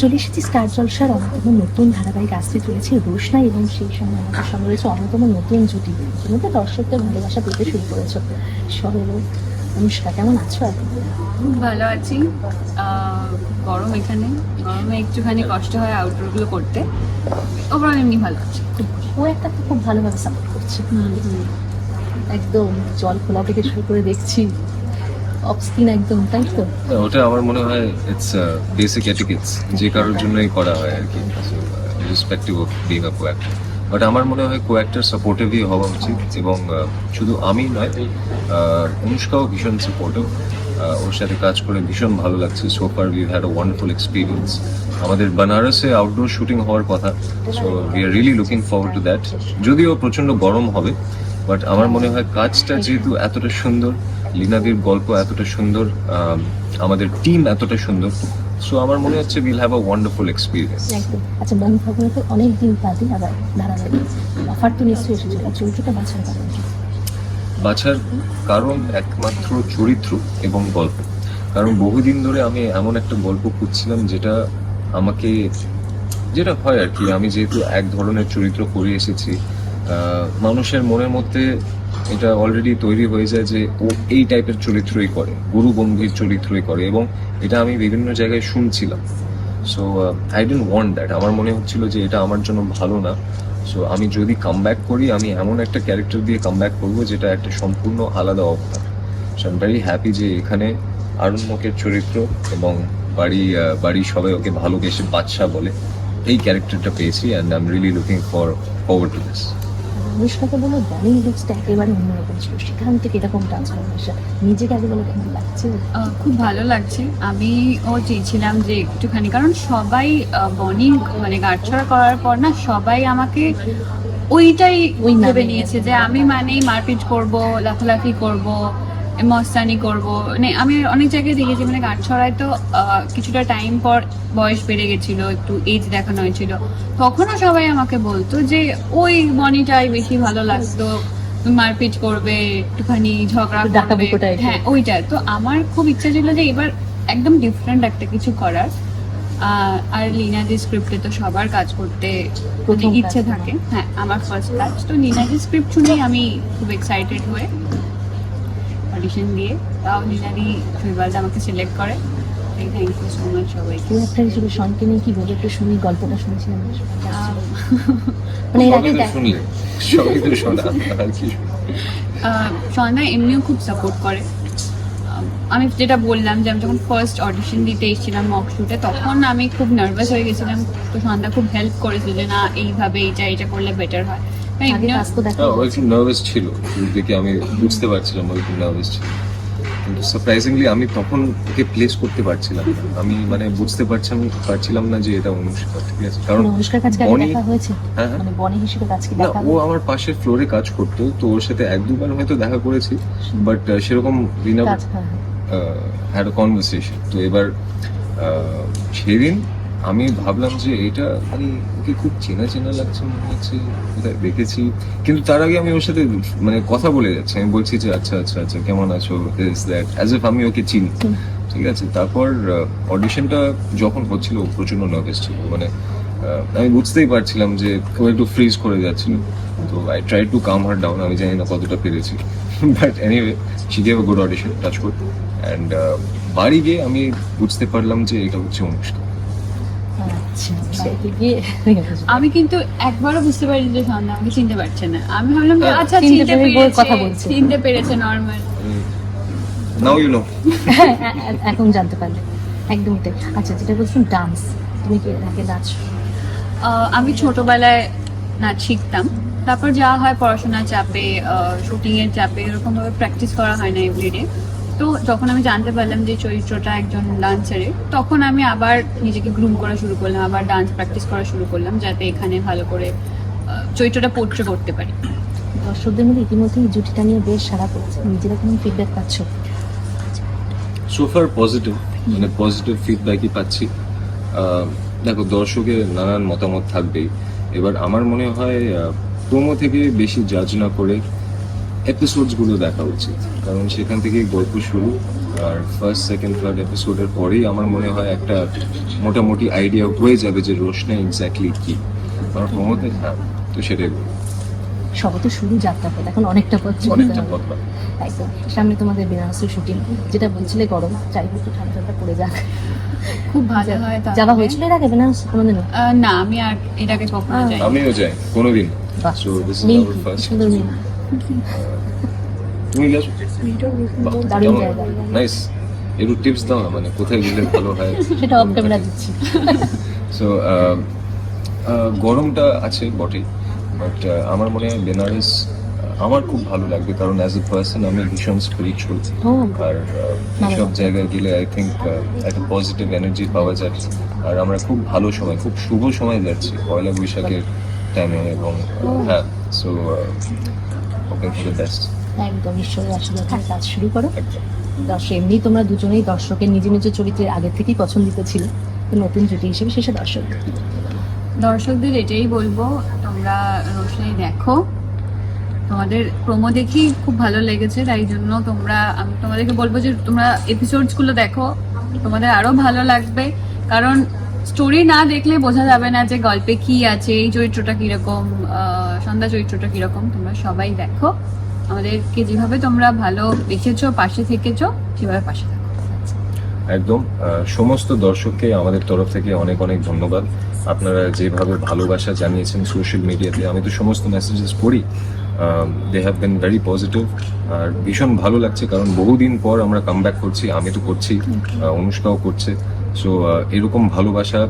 চলে এসেছি স্টার জলসার অন্যতম নতুন ধারাবাহিক আসতে চলেছে রোশনা এবং সেই সঙ্গে আমাদের সঙ্গে রয়েছে অন্যতম নতুন জুটি। ইতিমধ্যে দর্শকদের ভালোবাসা পেতে শুরু করেছ। সরল অনুষ্কা কেমন আছো খুব ভালো আছি। গরম এখানে। গরমে একটুখানি কষ্ট হয় আউটডোরগুলো করতে। ওভারঅল এমনি ভালো আছি। ও একটা তো খুব ভালোভাবে সাপোর্ট করছে। একদম জল খোলা থেকে শুরু করে দেখছি। অফ একদম, তাই তো? ওটা আমার মনে হয় ইটস বেসিক এটিকেটস যে কারোর জন্যই করা হয় আর কি। Respective of being a coactor but আমার মনে হয় কোয়াক্টার সাপোর্টিভই হওয়া উচিত এবং শুধু আমি নয় অনুষ্কাও ভীষণ সাপোর্টিভ ওর সাথে কাজ করে ভীষণ ভালো লাগছে। So far we had a wonderful experience আমাদের বানারসে আউটডোর শুটিং হওয়ার কথা। So we are really looking forward to that যদিও প্রচণ্ড গরম হবে বাট আমার মনে হয় কাজটা যেহেতু এতটা সুন্দর লিনাদির গল্প এতটা সুন্দর আমাদের টিম এতটা সুন্দর। সো আমার মনে হচ্ছে will have a wonderful experience আচ্ছা বন ভবনে তো অনেক দিন বাদে আবার ধারাবাহিক অফার তো নিশ্চয়ই এসেছিল চরিত্রটা বাছার কারণ বাছার কারণ একমাত্র চরিত্র এবং গল্প। কারণ বহুদিন ধরে আমি এমন একটা গল্প খুঁজছিলাম যেটা আমাকে যেটা হয় আর কি আমি যেহেতু এক ধরনের চরিত্র করে এসেছি মানুষের মনের মধ্যে এটা অলরেডি তৈরি হয়ে যায় যে ও এই টাইপের চরিত্রই করে গুরু গম্ভীর চরিত্রই করে এবং এটা আমি বিভিন্ন জায়গায় শুনছিলাম। So I don't want that আমার মনে হচ্ছিল যে এটা আমার জন্য ভালো না। সো আমি যদি কাম করি আমি এমন একটা ক্যারেক্টার দিয়ে কাম ব্যাক করব যেটা একটা সম্পূর্ণ আলাদা অবতার। So I am very happy যে এখানে আরণ্যকের চরিত্র এবং বাড়ি আহ, বাড়ি সবাই ওকে ভালোবেসে বাদশা বলে এই ক্যারেক্টারটা পেয়েছি and I am really looking for forward to this অনুষ্কাকে বলো লুকসটা একেবারে অন্যরকম ছিল। সেখান থেকে এরকম ট্রান্সফরমেশন নিজেকে আগে বলে কেমন লাগছে? খুব ভালো লাগছে। আমি ও চেয়েছিলাম যে একটুখানি কারণ সবাই বনি মানে গাঁটছড়া করার পর না সবাই আমাকে ওইটাই ওই ভেবে নিয়েছে যে আমি মানেই মারপিট করব লাফালাফি করব। মস্তানি করব। মানে আমি অনেক জায়গায় দেখেছি মানে গাঁটছড়ায় তো আহ, কিছুটা টাইম পর বয়স বেড়ে গেছিল একটু এজ দেখানো হয়েছিল। তখনও সবাই আমাকে বলতো যে ওই বনিটাই বেশি ভালো লাগতো মারপিট করবে একটুখানি ঝগড়া করবে। হ্যাঁ ওইটা। তো আমার খুব ইচ্ছা ছিল যে এবার একদম ডিফারেন্ট একটা কিছু করার। আহ, আর লিনাজি স্ক্রিপ্টে তো সবার কাজ করতে প্রথম ইচ্ছে থাকে। হ্যাঁ আমার ফার্স্ট কাজ। তো লিনাজি স্ক্রিপ্ট শুনেই আমি খুব এক্সাইটেড হয়ে অডিশন দিয়ে তাও লিনাদি শৈবাল আমাকে সিলেক্ট করে। থ্যাংক ইউ সো মাচ সবাইকে। একটা হিসেবে সনকে নিয়ে কি বলে একটু শুনি গল্পটা শুনেছিলাম। মানে এর আগে শুনলে। সবই তো শোনা এমনিও খুব সাপোর্ট করে। আমি যেটা বললাম যে আমি যখন ফার্স্ট অডিশন দিতে এসেছিলাম মক শুটে তখন আমি খুব নার্ভাস হয়ে গেছিলাম। তো সন্ধ্যা খুব হেল্প করেছিল যে না এইভাবে এইটা এইটা করলে বেটার হয়। আগে এমনিও- দেখা হ্যাঁ, ও একটু নার্ভাস ছিল। দিকে আমি বুঝতে পারছিলাম ও একটু নার্ভাস ছিল। কিন্তু সারপ্রাইজিংলি আমি তখন ওকে প্লেস করতে পারছিলাম না। আমি মানে বুঝতে পারছিলাম পারছিলাম না যে এটা অনুষ্কা ঠিক আছে? কারণ মানে অনুষ্কার কাছে দেখা হয়েছে? হ্যাঁ, হ্যাঁ। মানে বনি হিসেবে দেখা ও আমার পাশের ফ্লোরে কাজ করতো তো ওর সাথে এক দুবার হয়তো দেখা করেছি। বাট সেরকম হ্যাঁ হ্যাঁ। হ্যাড আ কনভারসেশন তো এবার সেদিন আমি ভাবলাম যে এটা মানে ওকে খুব চেনা চেনা লাগছে মনে হচ্ছে কোথায় দেখেছি। কিন্তু তার আগে আমি ওর সাথে মানে কথা বলে যাচ্ছি। আমি বলছি যে আচ্ছা আচ্ছা আচ্ছা কেমন আছো? দিস দ্যাট অ্যাজ ইফ আমি ওকে চিনি। ঠিক আছে? তারপর অডিশনটা যখন হচ্ছিল প্রচণ্ড নার্ভাস ছিল। মানে আমি বুঝতেই পারছিলাম যে ও একটু ফ্রিজ করে যাচ্ছিল। তো I try to calm her down আমি জানি না কতটা পেরেছি। But anyway she gave a good audition touch good and বাড়ি গিয়ে আমি বুঝতে পারলাম যে এটা হচ্ছে অনুষ্ঠান আমি কিন্তু একবারও বুঝতে পারিনি যে সন্ধ্যা আমাকে চিনতে পারছে না। আমি ভাবলাম আচ্ছা চিনতে পেরেছে কথা বলছে। চিনতে পেরেছে নর্মাল নাও ইউ নো হ্যাঁ, এ- এ- এখন জানতে পারলে। একদমই তাই। আচ্ছা যেটা বলছিলাম ডান্স তুমি কি আগে নাচ? আহ, আমি ছোটবেলায় নাচ শিখতাম। তারপর যা হয় পড়াশোনার চাপে শুটিং এর চাপে এরকম ভাবে প্র্যাকটিস করা হয় না এভরিডে তো যখন আমি জানতে পারলাম যে চরিত্রটা একজন ডান্সারের তখন আমি আবার নিজেকে গ্রুম করা শুরু করলাম আবার ডান্স প্র্যাকটিস করা শুরু করলাম যাতে এখানে ভালো করে চরিত্রটা পোট্রে করতে পারি। দর্শকদের মধ্যে ইতিমধ্যে এই জুটিটা নিয়ে বেশ সারা পড়েছে। নিজেরা কেমন ফিডব্যাক পাচ্ছ? সোফার পজিটিভ মানে পজিটিভ ফিডব্যাকই পাচ্ছি। দেখো দর্শকের নানান মতামত থাকবেই। এবার আমার মনে হয় প্রোমো থেকে বেশি জাজ না করে এপিসোডসগুলো দেখা উচিত। কারণ সেখান থেকেই গল্প শুরু আর ফার্স্ট সেকেন্ড থার্ড এপিসোডের পরেই আমার মনে হয় একটা মোটামুটি আইডিয়া হয়ে যাবে যে রোশনা এক্স্যাক্টলি কি। আমার হ্যাঁ তো সেটাই বলব। সবে তো শুরু যাত্রা পথ এখন অনেকটা পথ অনেকটা। পথ একদম সামনে তোমাদের বেনারসের শুটিং যেটা বলছিলে গরম চাই একটু ঠান্ডা ঠান্ডা পড়ে যাক। খুব ভালো হয়। যাওয়া হয়েছিল এর আগে বেনারস কোনোদিন না আমি আর এর আগে কখনো যাই আমিও যাই কোনোদিন। বাহ So, this is মিল তুমি গেছো দারুণ জায়গা নাইস একটু টিপস দাও না মানে কোথায় গেলে ভালো হয়? সেটা অফ ক্যামেরা দিচ্ছি। সো গরমটা আছে বটেই বাট আমার মনে হয় বেনারস আমার খুব ভালো লাগবে কারণ অ্যাজ এ পার্সন আমি ভীষণ স্পিরিচুয়াল ও আর এইসব জায়গায় গেলে আই থিঙ্ক একটা পজিটিভ এনার্জি পাওয়া যায়। আর আমরা খুব ভালো সময় খুব শুভ সময় যাচ্ছি পয়লা বৈশাখের টাইমে এবং হ্যাঁ সো ওকে ফর বেস্ট একদম ঈশ্বরের আশীর্বাদ নিয়ে কাজ শুরু করো। দর্শক এমনি তোমরা দুজনেই দর্শকের নিজ নিজ চরিত্রের আগে থেকেই পছন্দিত ছিল। তো নতুন জুটি হিসেবে শেষে দর্শক। দর্শকদের এটাই বলব তোমরা রোশনাই দেখো। তোমাদের প্রোমো দেখি খুব ভালো লেগেছে তাই জন্য তোমরা আমি তোমাদেরকে বলব যে তোমরা এপিসোডসগুলো দেখো। তোমাদের আরও ভালো লাগবে কারণ স্টোরি না দেখলে বোঝা যাবে না যে গল্পে কি আছে এই চরিত্রটা কীরকম সন্ধ্যা চরিত্রটা কীরকম তোমরা সবাই দেখো। আমাদেরকে যেভাবে তোমরা ভালো দেখেছ পাশে থেকেছো সেভাবে পাশে থাকো। একদম। সমস্ত দর্শককে আমাদের তরফ থেকে অনেক অনেক ধন্যবাদ। আপনারা যেভাবে ভালোবাসা জানিয়েছেন সোশ্যাল মিডিয়াতে আমি তো সমস্ত মেসেজেস পড়ি। They have been very positive আর ভীষণ ভালো লাগছে কারণ বহুদিন পর আমরা কাম করছি আমি তো করছি অনুষ্কাও করছে। সো এরকম ভালোবাসা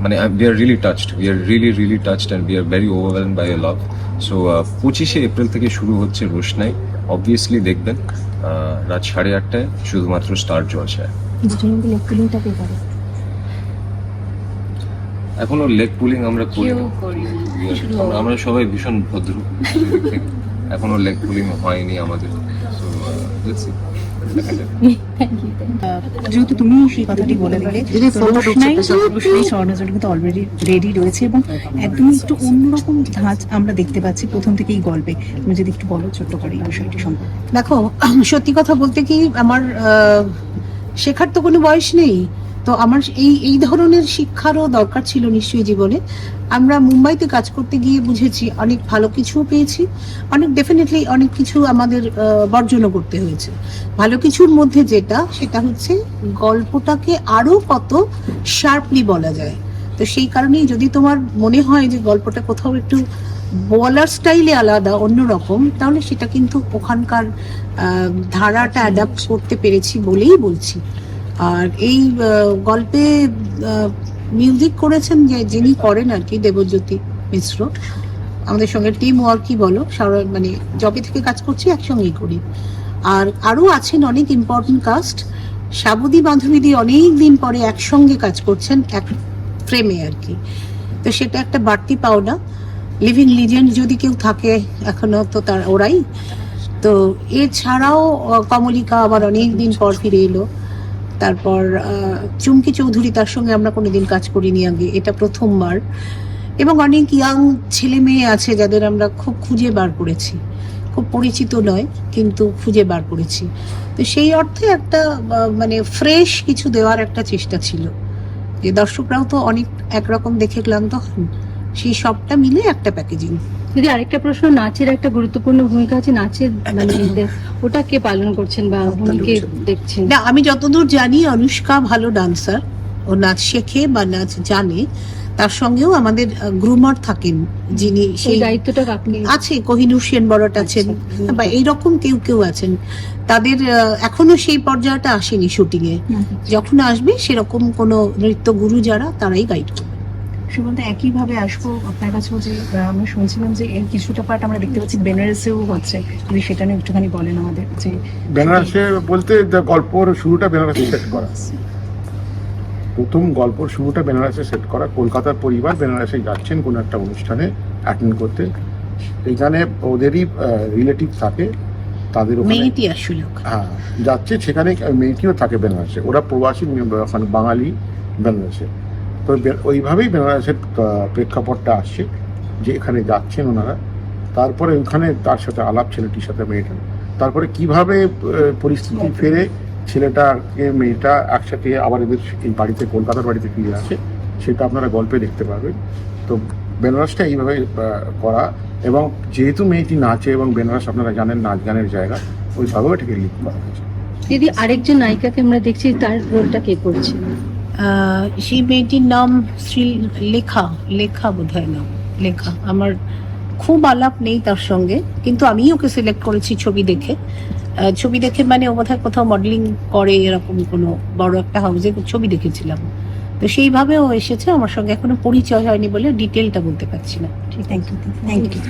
মানে we are really touched we are really really touched and we are very overwhelm by a love so পঁচিশে এপ্রিল থেকে শুরু হচ্ছে রোশনাই। অবভিয়াসলি দেখবেন রাত সাড়ে আটটায় শুধুমাত্র স্টার জলসায় এখনও লেগ পুলিং আমরা করি আমরা- সবাই ভীষণ ভদ্র। এখনও লেগ পুলিং হয়নি আমাদের। So, যেহেতু তুমি সেই কথাটি বলে দিলে রোশনাই স্বর্ণজন কিন্তু অলরেডি রেডি রয়েছে এবং একদমই একটু অন্যরকম ধাঁচ আমরা দেখতে পাচ্ছি প্রথম থেকেই গল্পে। তুমি যদি একটু বলো ছোট্ট করে এই বিষয়টি সম্পর্কে। দেখো সত্যি কথা বলতে কি আমার আহ, শেখার তো কোনো বয়স নেই। তো আমার এই এই ধরনের শিক্ষারও দরকার ছিল নিশ্চয়ই জীবনে। আমরা মুম্বাইতে কাজ করতে গিয়ে বুঝেছি, অনেক ভালো কিছুও পেয়েছি। অনেক ডেফিনেটলি অনেক কিছু আমাদের বর্জনও করতে হয়েছে। ভালো কিছুর মধ্যে যেটা, সেটা হচ্ছে গল্পটাকে আরও কত শার্পলি বলা যায়। তো সেই কারণেই যদি তোমার মনে হয় যে গল্পটা কোথাও একটু বলার স্টাইলে আলাদা, অন্যরকম, তাহলে সেটা কিন্তু ওখানকার ধারাটা অ্যাডাপ্ট করতে পেরেছি বলেই বলছি। আর এই গল্পে মিউজিক করেছেন যে যিনি করেন আর কি, দেবজ্যোতি মিশ্র। আমাদের সঙ্গে টিম ওয়ার্কই বলো? মানে জবে থেকে কাজ করছি, একসঙ্গেই করি। আর আরও আছেন অনেক ইম্পর্টেন্ট কাস্ট সাবুদি বান্ধবীদি অনেক দিন পরে একসঙ্গে কাজ করছেন, এক ফ্রেমে আর কি। তো সেটা একটা বাড়তি পাওনা। লিভিং লিজেন্ড যদি কেউ থাকে এখনও, তো তার, ওরাই। তো এছাড়াও কমলিকা আবার অনেক দিন পর ফিরে এলো। তারপর চুমকি চৌধুরী তার সঙ্গে আমরা কোনোদিন কাজ করিনি আগে, এটা প্রথমবার। এবং অনেক ইয়াং ছেলে মেয়ে আছে যাদের আমরা খুব খুঁজে বার করেছি। খুব পরিচিত নয়, কিন্তু খুঁজে বার করেছি। তো সেই অর্থে একটা মানে ফ্রেশ কিছু দেওয়ার একটা চেষ্টা ছিল। যে দর্শকরাও তো অনেক একরকম দেখে ক্লান্ত হন। সেই সবটা মিলে একটা প্যাকেজিং যদি আরেকটা প্রশ্ন নাচের একটা গুরুত্বপূর্ণ ভূমিকা আছে নাচের মানে ওটা কে পালন করছেন বা উনি কে দেখছেন? না আমি যতদূর জানি অনুষ্কা ভালো ডান্সার। ও নাচ শেখে বা নাচ জানে। তার সঙ্গেও আমাদের গ্রুমার থাকেন যিনি সেই দায়িত্বটা কাকে? আছে কোহিনুর সেন বড়ট আছেন আচ্ছা। বা এইরকম কেউ কেউ আছেন। তাদের এখনও সেই পর্যায়টা আসেনি শুটিং এ যখন আসবে সেরকম কোনো নৃত্য গুরু যারা তারাই গাইড করবে। সুমন্ত একইভাবে আসব আপনার কাছেও যে আমরা শুনছিলাম যে এর কিছুটা পার্ট আমরা দেখতে পাচ্ছি বেনারসেও হচ্ছে। যদি সেটা নিয়ে একটুখানি বলেন আমাদের যে বেনারসে বলতে গল্পর শুরুটা বেনারসে সেট করা। প্রথম গল্পর শুরুটা বেনারসে সেট করা। কলকাতার পরিবার বেনারসে যাচ্ছেন কোনো একটা অনুষ্ঠানে অ্যাটেন্ড করতে। এখানে ওদেরই রিলেটিভ থাকে। তাদের ওখানে মেয়েটি আসলে হ্যাঁ যাচ্ছে। সেখানে মেয়েটিও থাকে বেনারসে। ওরা প্রবাসী ওখানে বাঙালি বেনারসে। তো ওইভাবেই বেনারসের প্রেক্ষাপটটা আসছে, যে এখানে যাচ্ছেন ওনারা। তারপরে ওখানে তার সাথে আলাপ ছেলেটির সাথে মেয়েটা। তারপরে কীভাবে পরিস্থিতি ফেরে ছেলেটাকে, মেয়েটা একসাথে আবার এদের এই বাড়িতে, কলকাতার বাড়িতে ফিরে আসে সেটা আপনারা গল্পে দেখতে পাবেন তো বেনারসটা এইভাবে করা এবং যেহেতু মেয়েটি নাচে এবং বেনারস আপনারা জানেন নাচ গানের জায়গা ওইভাবেও এটাকে লিখ করা হয়েছে। দিদি, আরেকজন নায়িকাকে আমরা দেখছি, তার রোলটা কে করছে? সেই মেয়েটির নাম শ্রী লেখা লেখা বোধহয় নাম, লেখা। আমার খুব আলাপ নেই তার সঙ্গে, কিন্তু আমি ওকে সিলেক্ট করেছি ছবি দেখে। ছবি দেখে মানে ও বোধহয় কোথাও মডেলিং করে এরকম কোনো বড় একটা হাউসে ছবি দেখেছিলাম। তো সেইভাবে ও এসেছে, আমার সঙ্গে এখনও পরিচয় হয়নি বলে ডিটেলটা বলতে পারছি না। Thank you thank you